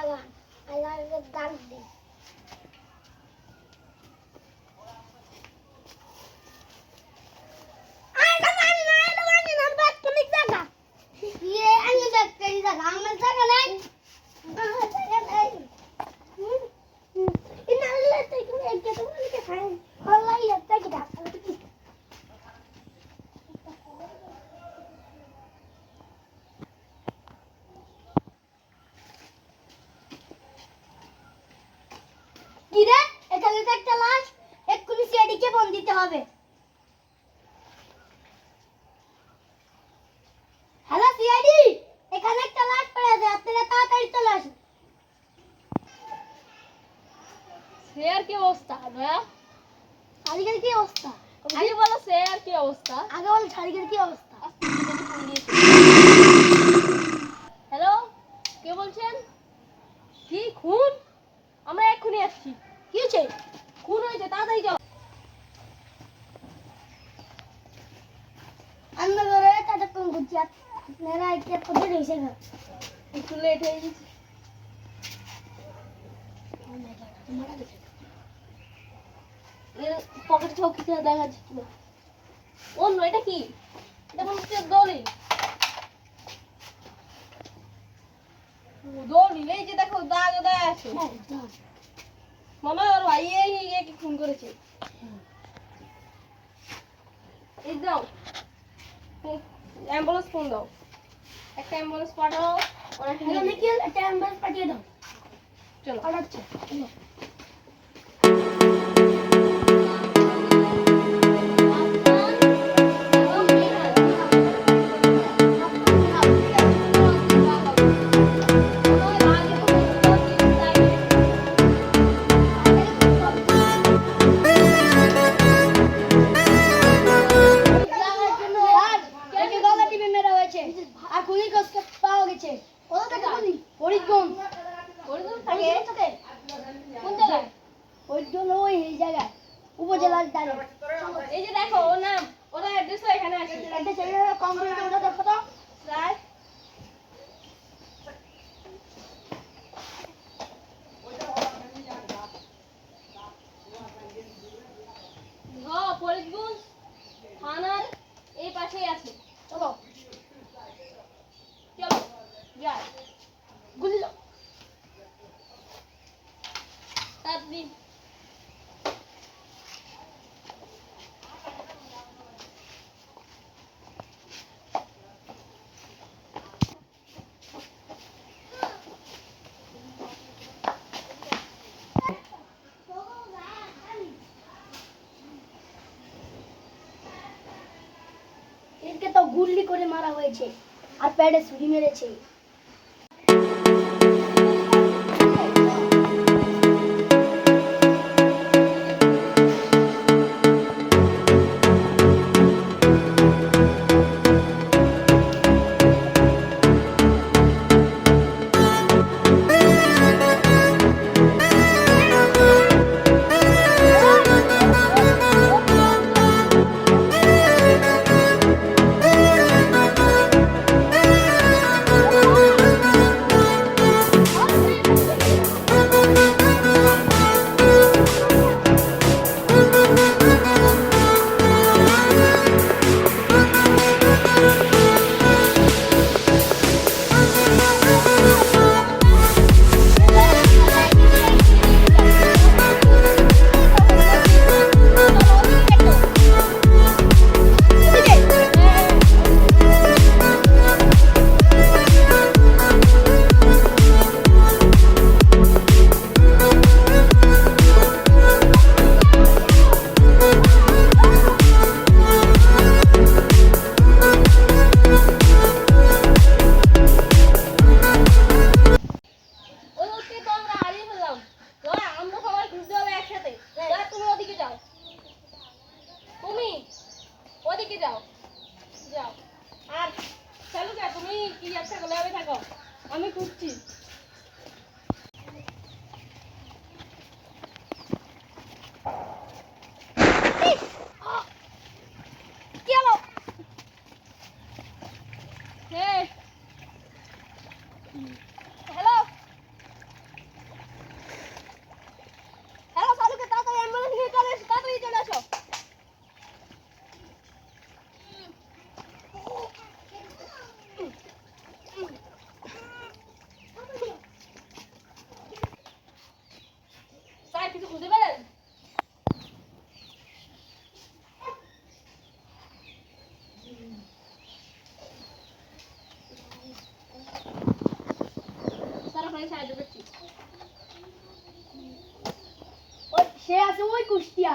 বাগান আল্লাহকে ডাক দিই হবে। হ্যালো সিআইডি এখানে একটা লাশ পড়ে আছে আপনারা তাড়াতাড়ি চলে আসুন। সে কি অবস্থা দয়া শালিকের কি অবস্থা? আগে বলো সে কি অবস্থা? আগে বল শালিকের কি অবস্থা? হ্যালো কে বলছেন? কি খুন? আমরা এক্ষুনি আসছি। কি হয়েছে খুন হয়েছে তাড়াতাড়ি যাও আমরা ধরে ততক্ষণ ঘুরছি আপনারা একটা রয়েছে না একটু লেট হয়ে গেছে। পকেট কিছু দেখা যাচ্ছে না অন্য এটা কি? এটা মনে হচ্ছে দলিল ও, এই যে দেখো দাগ দাগ আছে। মামা ওর ভাই এই একে খুন করেছে? এই দাও। অ্যাম্বুলেন্স ফোন দাও। একটা অ্যাম্বুলেন্স পাঠাও যাও। নিখিল একটা অ্যাম্বুলেন্স পাঠিয়ে দাও চলো পাঠাচ্ছে ফরিদগঞ্জ হরিজন ফরিদগঞ্জ থাকে। কোন জায়গায়? ফরিদগঞ্জ ওই এই জায়গায় উপজেলার দ্বারে এই যে দেখো ওর নাম ওরা এখানে আছে কম্পিউটারটা দেখো তো রায় হ্যাঁ ফরিদগঞ্জ থানার এই পাশেই আছে চলো চলো যাই গুলি দাও তাড়াতাড়ি একে তো গুল্লি করে মারা হয়েছে। আর প্যাডে ছুরি মেরেছে। সে আছে ওই কুষ্টিয়া।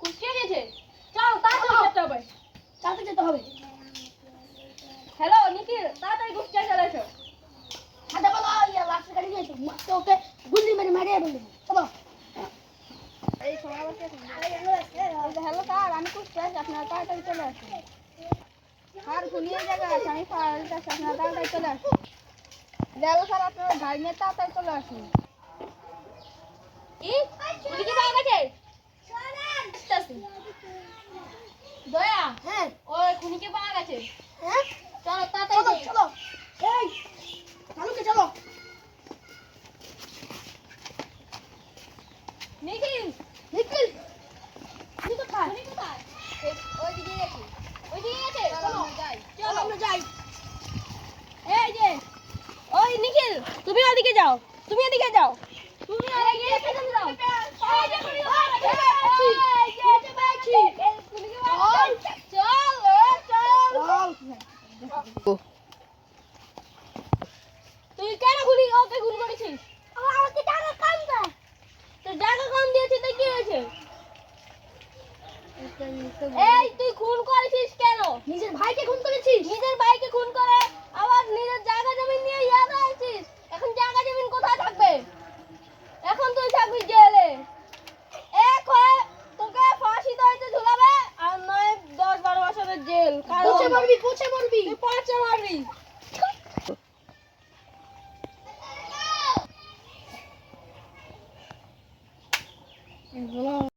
কুষ্টিয়া গেছে? চল তাড়াতাড়ি যেতে হবে। তাতে যেতে হবে। হ্যালো নিখিল তাড়াতাড়ি কুষ্টিয়া চলে এসো। হাতে বলো ইয়া লাস্টের গাড়ি নিয়ে এসো মারতে ওকে গুল্লি মেরে মারিয়ে বলব চলো। এই সময় বসে হ্যালো স্যার আমি কুষ্টিয়া আপনারা তাড়াতাড়ি চলে আসুন। আর ঘুমিয়ে যাবে আছে আমি ফাইলটা আছে আপনারা তাড়াতাড়ি চলে আসুন। হ্যালো স্যার আপনারা গাড়ি নিয়ে তাড়াতাড়ি চলে আসুন। কি? পুলিশে পাওয়া গেছে দয়া হ্যাঁ। ওই খুনিকে পাওয়া গেছে হ্যাঁ? চলো চলো তাড়াতাড়ি চলো। এই চালুকে চলো। নিখিল! নিখিল! তুই কোথায়? খুনি কোথায়? ওইদিকে গেছে। ওইদিকে গেছে চলো যাই। চলো চলো। আমরা যাই। এই যে ওই নিখিল তুমি ওদিকে যাও। তুমি এদিকে যাও। তুই কেন ওকে খুন করেছিস? আমাকে টাকা কম দে তোর জায়গা কম দিয়েছে তো কি হয়েছে? এই তুই খুন করেছিস কেন? নিজের ভাইকে খুন করেছিস? নিজের ভাইকে খুন করে আবার নিজের জায়গা জমি নিয়ে ইয়াদা আছিস এখন জায়গা জমি কোথায় থাকবে এখন তুই থাকবি জেলে এক হয়ে তোকে ফাঁসি দড়িতে ঝুলাবে আর নয় দশ বারো বছরের জেল কারণ পচে মরবি পচে মরবি তুই পাঁচে